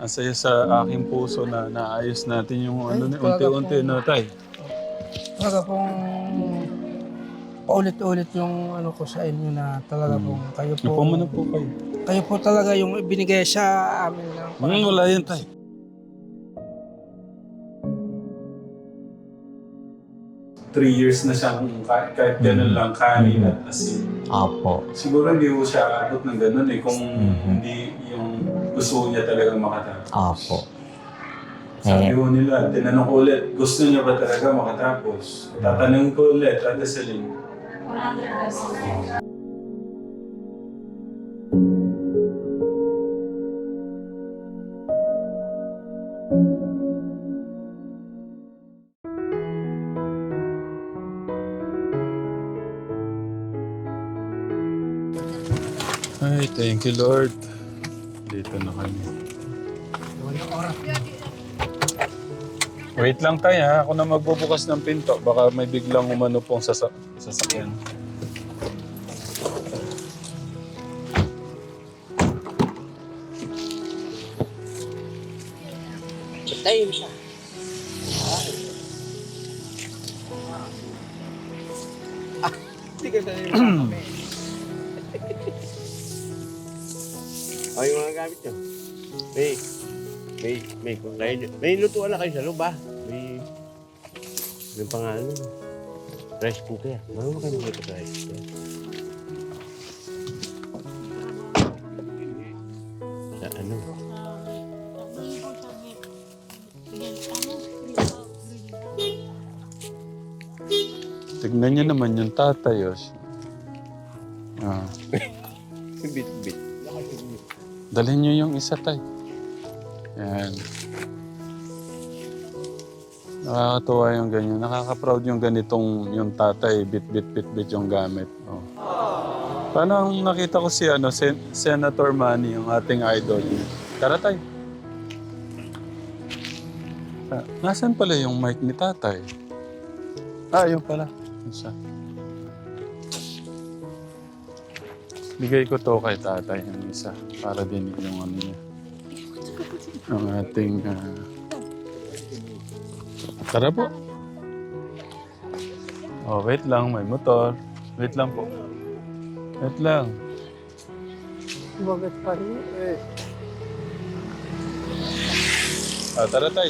Ang saya sa aking puso na naayos natin yung ano, Ay, unti-unti na tay. Talaga pong paulit-ulit yung ano ko sa inyo na talaga Hmm. pong kayo po. Upo muna po kayo. Kayo po talaga yung binigay sa amin ng Hmm, wala yan tay. Three years na siyang kahit, kahit ganun lang kanin at asin. Opo. Siguro hindi ko siya abot ng ganun eh kung Mhm. hindi yung gusto niya talagang makatapos. Opo. Sabi Eh, ko nila, tinanong ko ulit, gusto niya ba talaga makatapos? Tatanungin ko ulit, Ate Celine. Ay, thank you Lord. Dito na kami. Wait lang tayo ha. Ako na magbubukas ng pinto. Baka may biglang umano pong sasa sasakyan. Tayo siya. O, yung mga gamit nyo. May, may, may, may, may lutuan na kayo sa loob, ah. May, may pangalan. Rice cooker. Marunong kayo magluto sa rice cooker. Sa ano? Tignan niyo naman yung tatay. Oh. Dalhin niyo yung isa tay. Yan. Nakakatuwa yung ganyan. Nakaka-proud yung ganitong yung tatay. Bit-bit-bit-bit yung gamit. Oh. Paano nakita ko si ano, Sen- Senator Manny, yung ating idol. Tara tay. Ah, Nasaan pala yung mic ni tatay? Ah, yun pala. Yun Bigay ko to kay tatay yung isa para din yung ano niya. Ang ating... ah, Tara po. Oh, wait lang. May motor. Wait lang po. Wait lang. Bakit pa rin? Eh, Ah, tara tay.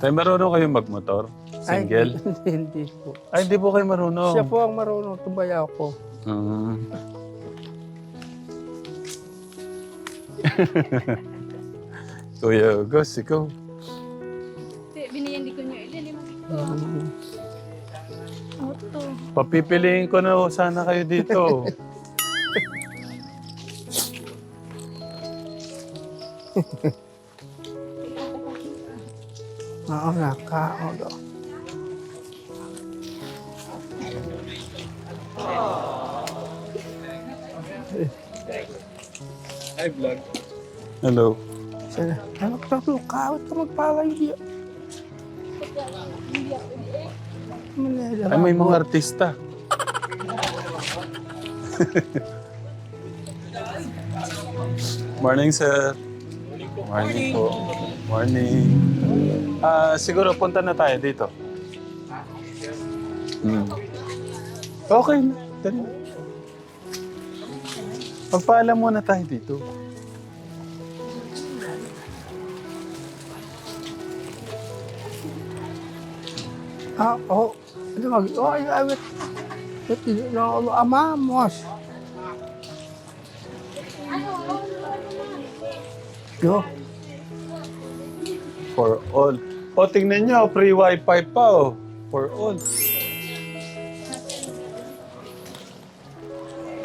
Tay, marunong kayo magmotor? Single? Ay, hindi po. Ay, hindi po kayo marunong. Siya po ang marunong tumaya ko. Ah. Kuya Gus, ikaw. Binigyan di ko niya ilan. lima. Um, Oh, to. Papipiliin ko na sana kayo dito. Oo na, kaodo. Hello. Sana, ano ka po, kawat ka magpalay diya. Manila Ay, may mga artista. Morning, sir. Morning po. Morning. Ah, siguro punta na tayo dito. Hmm. Okay na. Dali. Pagpaalam muna tayo dito. Ah, oh, ano mag, oh, ay, ay, wait. Wait, no, no, amamos. Yo, For all. O, tingnan nyo. Free wifi pa, oh. For all.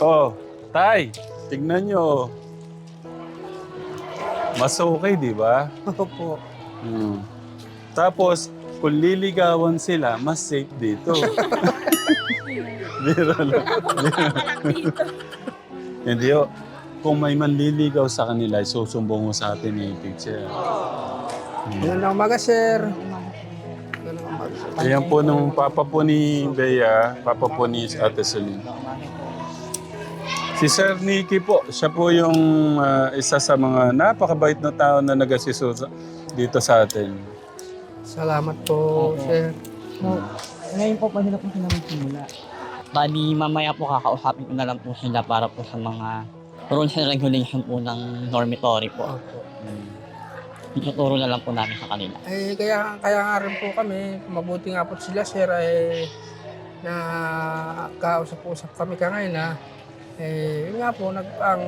Oh, tay. Tingnan nyo. Mas okay, di ba? opo. Hmm. Tapos, kung liligawan sila, mas safe dito. Biro lang. Hindi o. Kung may manliligaw sa kanila, susumbong mo sa atin ni teacher. Magandang umaga, sir. Magandang umaga. Ayan po nung papa po ni Bea, papa po ni Ate Celine. Si Sir Nicky po, siya po yung ah, isa sa mga napakabait na tao na nag-asiso sa- dito sa atin. Salamat po, sir. So, ngayon po pwede na po sila magsimula. Bali, mamaya po kakausapin ko na lang po sila para po sa mga rules and regulation po ng dormitory po. Opo. Ituturo na lang po namin sa kanila. Eh, kaya, kaya nga rin po kami, mabuti nga po sila, sir, eh, na kausap-usap kami ka ngayon, na, eh, yun nga po, nag, ang,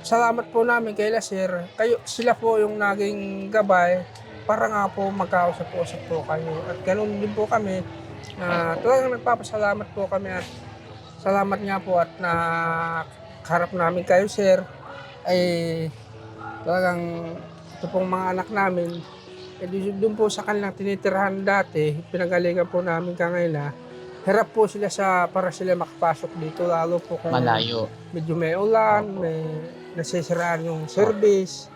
salamat po namin kay Sir, kayo, sila po yung naging gabay, para nga po magkausap-usap po kayo. At ganun din po kami, na talagang nagpapasalamat po kami at salamat nga po at na harap namin kayo, sir, ay talagang ito pong mga anak namin, eh, doon po sa kanilang tinitirahan dati, pinagalingan po namin ka ngayon na, hirap po sila sa para sila makapasok dito, lalo po kung Malayo. medyo may ulan, may nasisiraan yung service.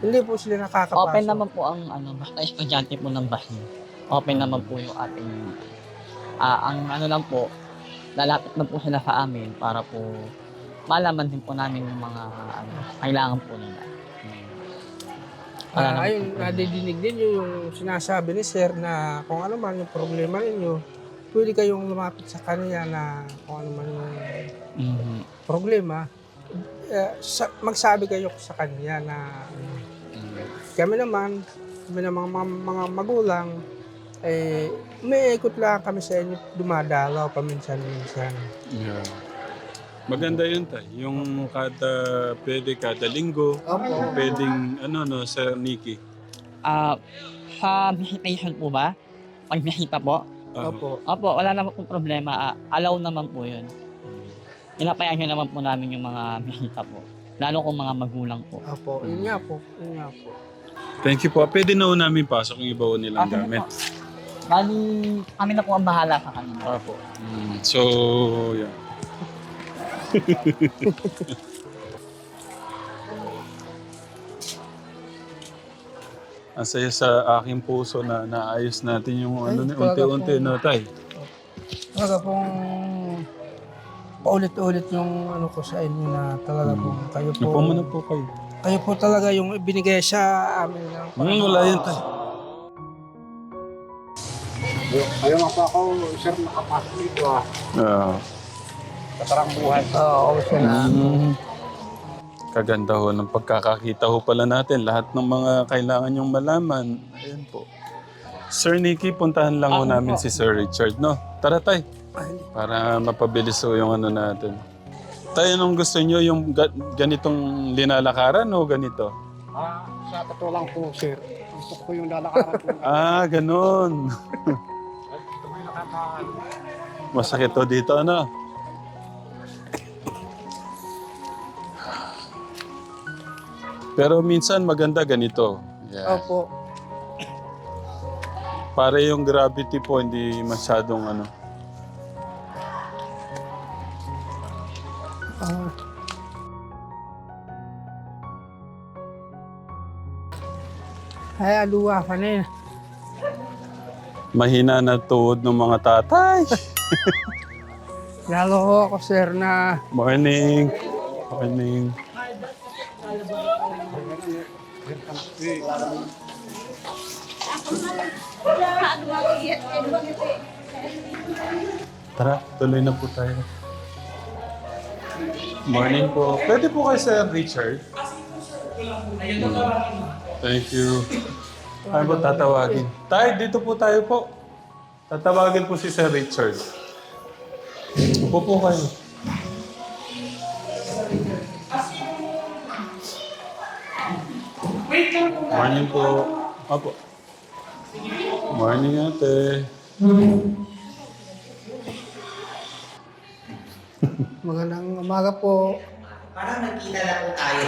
Hindi po sila nakakapasok. Open naman po ang ano, basta estudyante po ng niyo. Open naman po yung ating, ah, ang ano lang po, lalapit na po sila sa amin para po malaman din po namin yung mga ano, kailangan po nila. Ah, naman ayun, nadidinig din yun yung sinasabi ni Sir na kung ano man yung problema ninyo, pwede kayong lumapit sa kanya na kung ano man yung Mhm. problema, eh, sa, magsabi kayo sa kanya na kami naman, kami naman mga, mga magulang, eh, may ikot lang kami sa inyo, dumadalaw paminsan-minsan. Yeah. Maganda yun tay. Yung kada, pwede kada linggo, Opo. pwedeng, ano no, Sir Nicky. Ah, sa visitation po ba? Pag bisita po? Ah, Opo. Opo, wala naman po problema. Ah, allow naman po yun. Pinapayagan naman po namin yung mga bisita po. Lalo kung mga magulang po. Opo. Yun nga po. Yun nga po. Thank you po. Pwede na ho namin pasok yung iba ho nilang Okay na gamit. Bali, kami na po ang bahala sa kanila. Opo. Mm, so, yeah. Ang saya sa aking puso na naayos natin yung Ay, ano ni talaga unti-unti no tay. Talaga pong paulit-ulit yung ano ko sa inyo na talaga po kayo po. Upo muna po kayo. Kayo po talaga yung ibinigay sa amin ng Hmm, wala yan tay. Ayaw nga pa ako, sir, nakapasok dito ah. Ah. Katarang buhay. Oo, sir. Mm. Kaganda ho ng pagkakakita ho pala natin. Lahat ng mga kailangan yung malaman. Ayan po. Sir Nicky, puntahan lang ho Ako namin si Sir Richard, no? Tara tay. Ah. Para mapabilis ho yung ano natin. Tayo nung gusto nyo yung ga- ganitong linalakaran o ganito? Ah, sa totoo lang po, sir. Gusto ko yung lalakaran po. Ah, ganun. Ko. Masakit to dito, ano? Pero minsan maganda ganito. Yeah. Opo. Para yung gravity po hindi masyadong ano. Ah. ay, aluwa ka na yun. Mahina na tuhod ng mga tatay. Lalo ako, sir, na Morning. Morning. Tara, tuloy na po tayo. Morning po. Pwede po kay Sir Richard? Thank you. Ano po tatawagin? Tay, dito po tayo po. Tatawagin po si Sir Richard. Upo po kayo. Morning po. Apo. Morning ate. magandang umaga po. Parang nagkita na po tayo.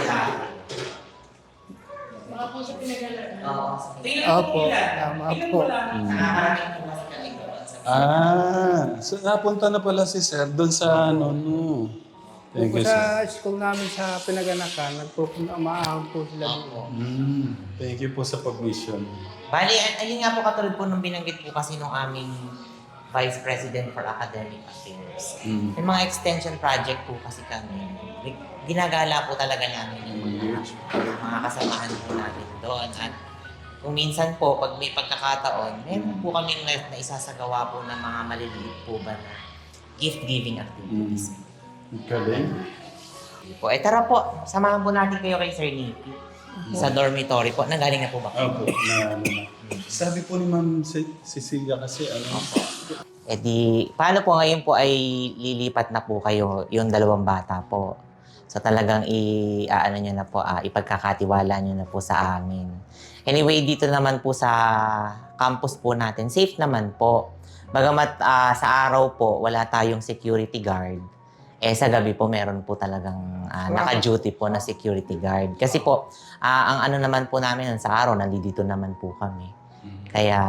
Opo, tama po. Nakakarating po kasi kami doon sa Ah, so napunta na pala si Sir doon sa ano, no. Thank po you, sa school namin sa pinaganakan, nagpupuntaan po sila doon. Mm, thank you po sa pag-mission. Bali, ay- ayun nga po katulad po nung binanggit po kasi nung aming Vice President for Academic Affairs. Mm. May mga extension project po kasi kami. Ginagala po talaga namin yung mga, mga kasamahan po natin doon. At kung minsan po, pag may pagkakataon, meron po kaming na, na isasagawa po ng mga maliliit po ba na gift-giving activities. Galing. Po. Eh tara po, samahan po natin kayo kay Sir Nicky. Sa dormitory po. Nagaling na po ba? Opo, na ano na. Sabi po ni Ma'am Ce- Cecilia kasi ano, Eh di, paano po ngayon po ay lilipat na po kayo yung dalawang bata po? So talagang i aano niyo na po, ah, ipagkakatiwala niyo na po sa amin. Anyway, dito naman po sa campus po natin, safe naman po. Bagamat ah, sa araw po, wala tayong security guard. Eh sa gabi po meron po talagang ah, naka-duty po na security guard. Kasi po, ah, ang ano naman po namin sa araw, nandito naman po kami. Kaya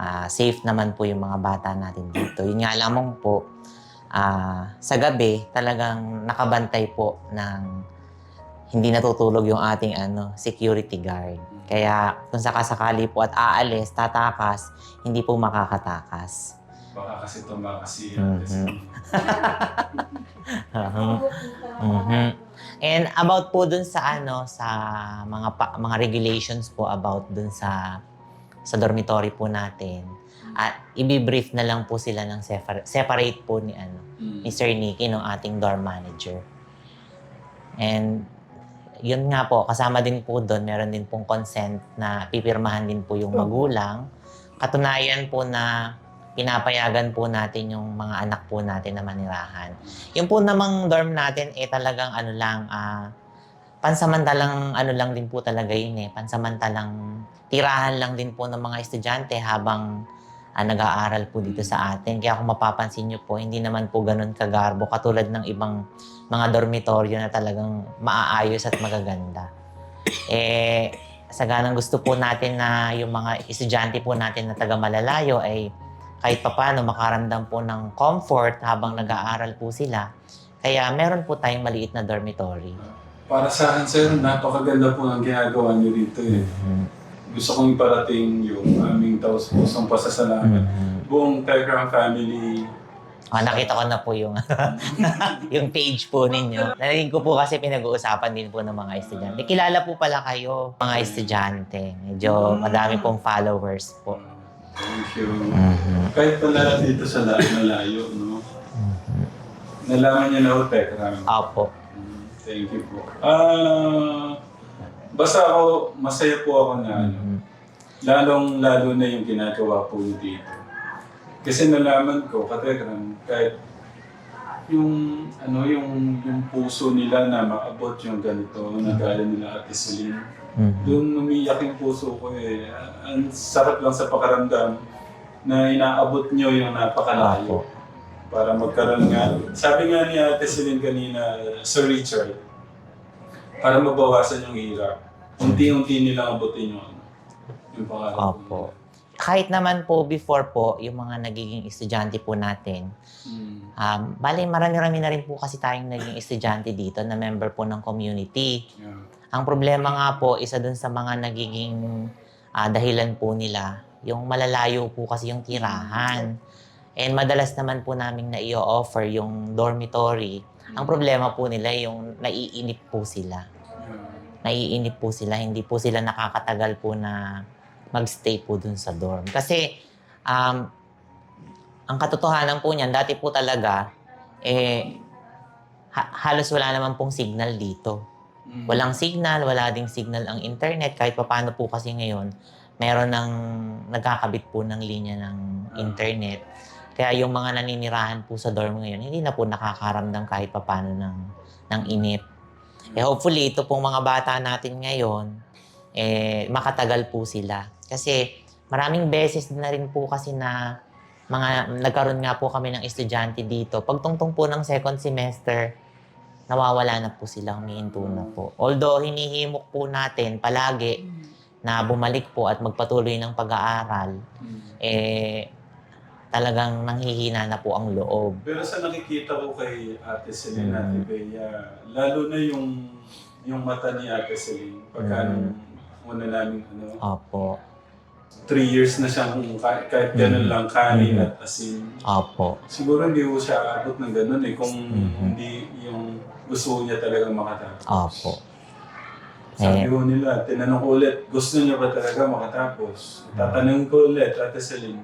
ah, safe naman po yung mga bata natin dito. Yun nga lamang po, ah, sa gabi talagang nakabantay po ng hindi natutulog yung ating ano, security guard. Kaya kung sakasakali po at aalis, tatakas, hindi po makakatakas. Baka kasi tumakas si Mhm. Mhm. And about po dun sa ano sa mga pa- mga regulations po about dun sa sa dormitory po natin. At i-brief na lang po sila ng separ- separate po ni ano Mm. ni Sir Nicky ng ating dorm manager. And yun nga po, kasama din po doon, meron din pong consent na pipirmahan din po yung magulang. Katunayan po na pinapayagan po natin yung mga anak po natin na manirahan. Yung po namang dorm natin, eh talagang ano lang, ah, pansamantalang ano lang din po talaga yun eh. Pansamantalang tirahan lang din po ng mga estudyante habang ah, nag-aaral po dito sa atin. Kaya kung mapapansin nyo po, hindi naman po ganun kagarbo katulad ng ibang mga dormitoryo na talagang maaayos at magaganda. Eh, sa ganang gusto po natin na yung mga estudyante po natin na taga malalayo ay kahit papano makaramdam po ng comfort habang nag-aaral po sila. Kaya meron po tayong maliit na dormitory. Para sa akin, sir, napakaganda po ang ginagawa niyo dito eh. Gusto kong iparating yung aming taus-pusong pasasalamat. Buong Telegram family, Ah, nakita ko na po yung yung page po ninyo. Narinig ko po kasi pinag-uusapan din po ng mga estudyante. Kilala po pala kayo, mga estudyante. Medyo madami pong followers po. Thank you. Kahit pala dito sa la- malayo, no? Nalaman niyo na ho, Telegram. Opo. Mm, Thank you po. Ah, basta ako, masaya po ako na ano, lalong-lalo na yung ginagawa po niyo dito. Kasi nalaman ko, katekram, kahit yung ano yung yung puso nila na maabot yung ganito na gaya nila Ate Celine. Mhm. Doon umiyak yung puso ko eh. Ang sarap lang sa pakaramdam na inaabot nyo yung napakalayo. Para magkaroon nga. Sabi nga ni Ate Celine kanina, Sir Richard, para mabawasan yung hirap. Unti-unti nilang abutin yung ano. Yung pangarap. Opo. Kahit naman po before po, yung mga nagiging estudyante po natin, Mm. um, bali marami-rami na rin po kasi tayong naging estudyante dito na member po ng community. Yeah. Ang problema nga po, isa dun sa mga nagiging ah, dahilan po nila, yung malalayo po kasi yung tirahan. And madalas naman po namin na i-offer yung dormitory. Ang problema po nila yung naiinip po sila. Yeah. Naiinip po sila, hindi po sila nakakatagal po na magstay po dun sa dorm. Kasi um, ang katotohanan po niyan, dati po talaga, eh, ha- halos wala naman pong signal dito. Mm. Walang signal, wala ding signal ang internet. Kahit pa paano po kasi ngayon, meron ng nagkakabit po ng linya ng internet. Kaya yung mga naninirahan po sa dorm ngayon, hindi na po nakakaramdam kahit pa paano ng, ng inip. Eh hopefully, ito pong mga bata natin ngayon, eh, makatagal po sila. Kasi maraming beses na rin po kasi na mga nagkaroon nga po kami ng estudyante dito. Pagtungtong po ng second semester, nawawala na po sila, humihinto na po. Although hinihimok po natin palagi na bumalik po at magpatuloy ng pag-aaral, Mm. eh, talagang nanghihina na po ang loob. Pero sa nakikita ko kay Ate Celine, Mm. Ate Bea, lalo na yung yung mata ni Ate Celine. Pagka Mm. nung una namin, ano, Opo. Three years na siyang kahit, kahit ganun Mm. lang, kanin Mm. at asin. Opo. Siguro hindi ko siya abot ng ganun eh, kung Mhm. hindi yung gusto niya talagang makatapos. Opo. Sabi Eh. ko nila, tinanong ko ulit, gusto niya ba talaga makatapos? Tatanungin ko ulit, Ate Celine.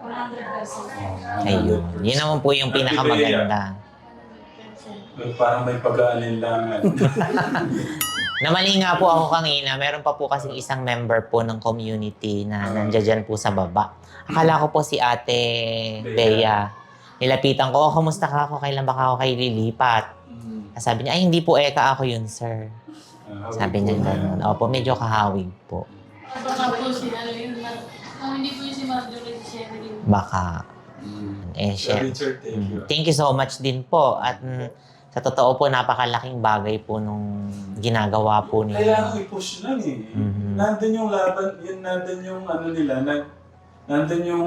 100%. Ayun. Yun naman po yung pinakamaganda. Parang may pag-aalinlangan. Namali nga po ako kanina, meron pa po kasing isang member po ng community na nandiyan dyan po sa baba. Akala ko po si ate Bea. Nilapitan ko, oh, kamusta ka ako? Kailan ba ako kayo lilipat? Mm. Sabi niya, ay hindi po eka ako yun, sir. Ah, Sabi niya gano'n. Opo, medyo kahawig po. Baka po si ano yun, Mar- hindi po si Marjorie, si Sherilyn. Baka, Mm. eh, Sir siya. Richard, thank you. Mm, Thank you so much din po. At mm, sa totoo po, napakalaking bagay po nung ginagawa po Kailangan ninyo. i-push lang eh. Mhm. Nandun yung laban, yun nandun yung ano nila, na, nandun yung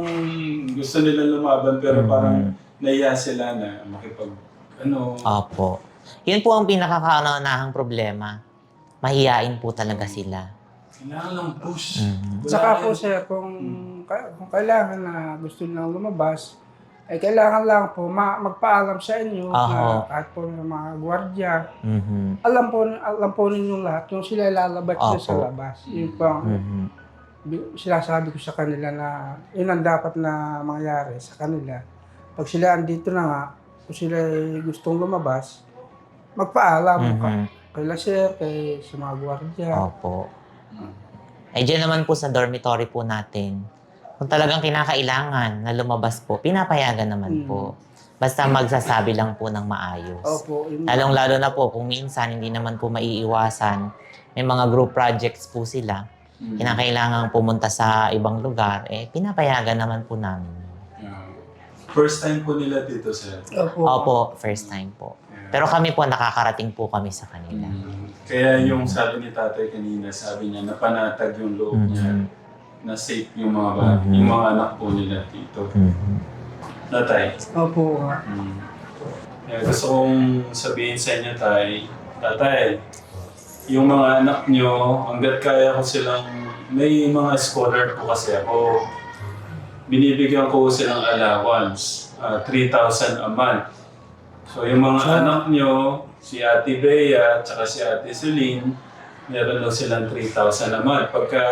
gusto nila lumaban pero Mhm. parang naiya sila na makipag, ano, Opo. Yun po ang pinakakaunahang problema. Mahiyain po talaga sila. kailangan lang push. Mhm. Wala Saka po sir, kung, ka- kung kailangan na gusto nilang lumabas, ay kailangan lang po ma- magpaalam sa inyo Aho. na kahit po ng mga gwardiya, Mhm. alam po alam po ninyo lahat kung sila lalabas Apo. sa labas. Yun po ang Mhm. bi- sinasabi ko sa kanila na yun ang dapat na mangyari sa kanila. Pag sila andito na nga, kung sila ay gustong lumabas, magpaalam ka. Mhm. Kay sir, kay sa mga gwardiya. Opo. Eh, dyan naman po sa dormitory po natin, kung talagang kinakailangan na lumabas po, pinapayagan naman Mm. po. Basta magsasabi lang po ng maayos. Opo, yun. Lalong-lalo na po kung minsan hindi naman po maiiwasan, may mga group projects po sila, Mhm. kinakailangan pumunta sa ibang lugar, eh pinapayagan naman po namin. Yeah. First time po nila dito, sir. Opo. Opo, first time po. Yeah. Pero kami po, nakakarating po kami sa kanila. Mm. Kaya yung sabi ni tatay kanina, sabi niya, napanatag yung loob niya, Mhm. Na safe yung mga ba- Mhm. yung mga anak po nila dito. Natay. Opo nga. Mm. Kaya gusto kong sabihin sa inyo, tay, tatay, yung mga anak nyo, hanggat kaya ko silang, may mga scholar po kasi ako, binibigyan ko silang allowance, ah, 3,000 a month. So yung mga anak nyo, si Ate Bea, tsaka si Ate Celine, meron daw silang 3,000 a month. Pagka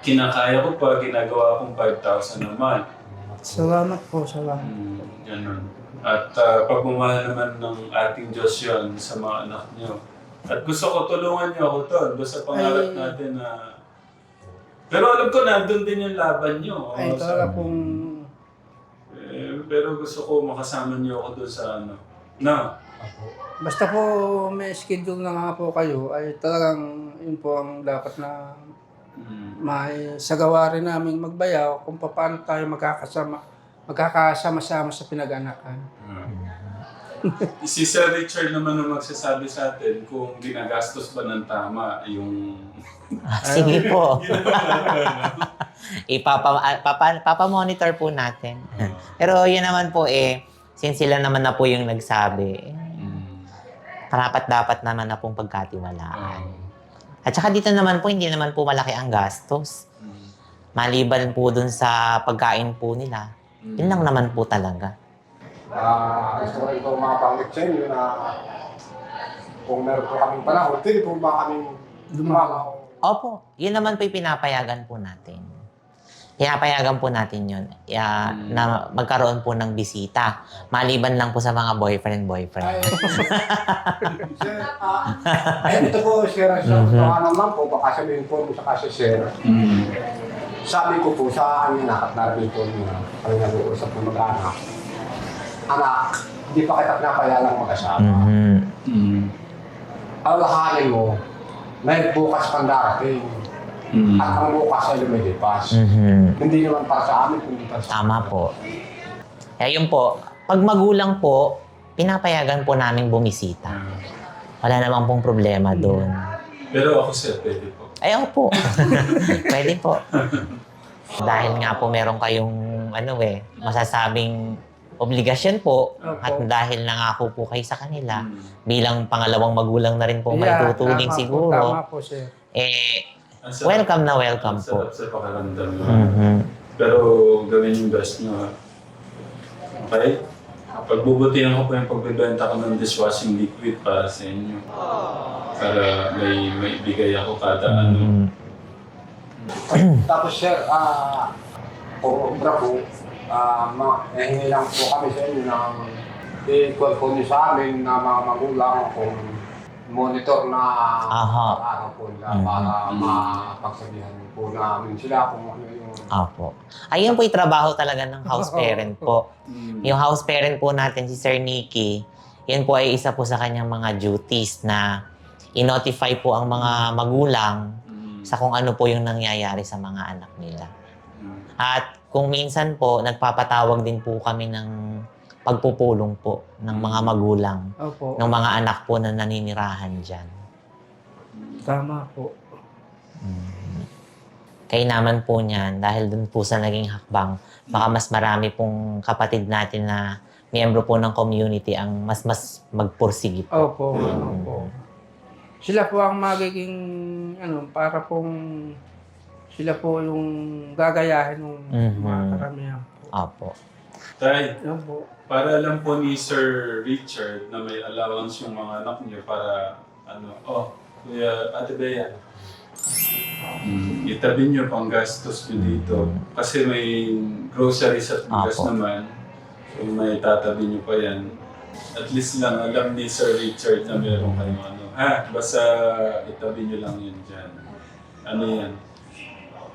kinakaya ko pa, ginagawa kong 5,000 a month. Salamat po, salamat. Mm, ganun. At uh, pagmamahal naman ng ating Diyos yun sa mga anak niyo. At gusto ko tulungan niyo ako to. Doon sa pangarap Ay. natin na... Pero alam ko nandun din yung laban niyo. Ay, sa- talaga pong Eh, pero gusto ko makasama niyo ako doon sa ano. Na, Basta po may schedule na nga po kayo, ay talagang yun po ang dapat na mm, may sagawa rin namin magbayaw kung paano tayo magkakasama magkakasama-sama sa pinag-anakan. ah. si Sir Richard naman ang magsasabi sa atin kung ginagastos ba ng tama yung... Ah, sige po. Ginawa Ipapa, ah, papa, papa-monitor po natin. Pero yun naman po eh, since sila naman na po yung nagsabi, eh, Mm, karapat dapat naman na pong pagkatiwalaan. At saka dito naman po, hindi naman po malaki ang gastos. mm, Maliban po dun sa pagkain po nila. mm. Yun lang naman po talaga. Ah, gusto ko rin po mapanggit sa inyo na kung meron po kaming panahon, pwede po ba kaming lumalaw? Opo, yun naman po yung pinapayagan po natin. Pinapayagan po natin yun ya, Mm. na magkaroon po ng bisita. Maliban lang po sa mga boyfriend-boyfriend. Ay, sir, ay, ito po, sir, sa Mhm. mm naman po, baka sabihin po mo sa kasi, sir, Mm. sabi ko po sa amin na, at narinig po niya, kami nag-uusap ng mag-anak, anak, hindi pa kita pinapayalang mag-asawa. Mhm. Mm. Alahanin mo, may bukas pang darating, Mm. at ang bukas ay lumilipas. Mhm. Hindi naman para sa amin, kundi para sa Tama po. Kaya yun po, pag magulang po, pinapayagan po namin bumisita. Ah. Wala namang pong problema doon. Pero ako sir, pwede po. Ay, po. Pwede po. Dahil nga po meron kayong ano eh, masasabing obligasyon po Opo. at dahil nangako po kayo sa kanila Mm. bilang pangalawang magulang na rin po may tutuling tama po, siguro Tama po, sir. eh sarap- welcome na welcome ang po. sarap sa pakiramdam nyo. Mhm. Pero gawin yung best ha? Okay? Pagbubutihan ko po yung pagbebenta ko ng dishwashing liquid para sa inyo. Para may may ibigay ako kada ano. Mhm. Tapos sir, ah, kung obra po, ah, ma- nahingi lang po kami sa inyo ng i-call po niyo sa amin na mga magulang kung monitor na Aha. araw po nila Mhm. para mapagsabihan po namin sila kung ano yung Opo. Ayun po yung trabaho talaga ng house parent po. Mm. Yung house parent po natin, si Sir Nicky, yun po ay isa po sa kanyang mga duties na i-notify po ang mga magulang Mm. sa kung ano po yung nangyayari sa mga anak nila. Mm. At kung minsan po, nagpapatawag din po kami ng pagpupulong po ng mga magulang, Opo. ng mga anak po na naninirahan dyan. Tama po. Kaya naman po niyan, dahil dun po sa naging hakbang, baka mas marami pong kapatid natin na miyembro po ng community ang mas mas magpursigi po. Opo. Opo. Sila po ang magiging, ano, para pong sila po yung gagayahin ng Mhm. mga karamihan po. Opo. Tay, Yan po. para alam po ni Sir Richard na may allowance yung mga anak niyo para ano, oh, Kuya Ate Bea. Mm, itabi niyo pang gastos niyo dito. Kasi may groceries at bigas Apo. naman. So may tatabi niyo pa yan. At least lang alam ni Sir Richard na meron kayong ano. Ha, basta itabi niyo lang yun dyan. Ano yan?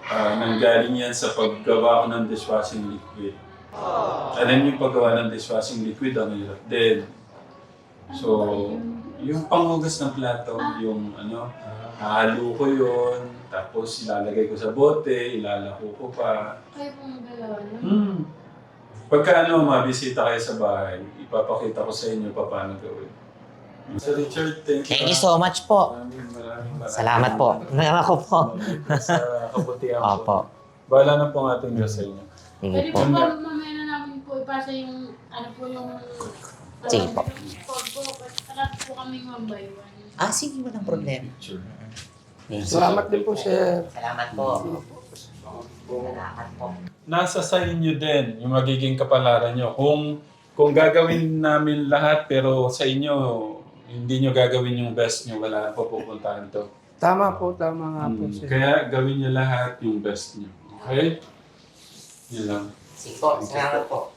Ah, nanggaling yan sa paggawa ko ng dishwashing liquid. Alam niyo yung paggawa ng dishwashing liquid, ang hirap din. So, yung panghugas ng plato, yung ano, hahalo ko yun, tapos ilalagay ko sa bote, ilalako ko pa. Kayo pong dalawa? Hmm. Pagka ano, mabisita kayo sa bahay, ipapakita ko sa inyo pa paano gawin. Sir Richard, thank you. Thank you ah. so much po. Maraming maraming maraming Salamat po. Ako po. Sa kabutihan po. Opo. Bahala na po ang ating Diyos sa inyo. Sige Pwede po. po ba mamaya na namin po ipasa yung, ano po yung... Sige po. Code po, para po kami one by one. Ah, sige, walang problema. Salamat din po, sir. Salamat po. Salamat po. nasa sa inyo din yung magiging kapalaran nyo. Kung kung gagawin namin lahat pero sa inyo hindi nyo gagawin yung best nyo, wala pa pupuntahan to. Tama po, tama nga po, Mm, sir. Kaya gawin nyo lahat yung best nyo. Okay? Yun lang. Sige po. Salamat po.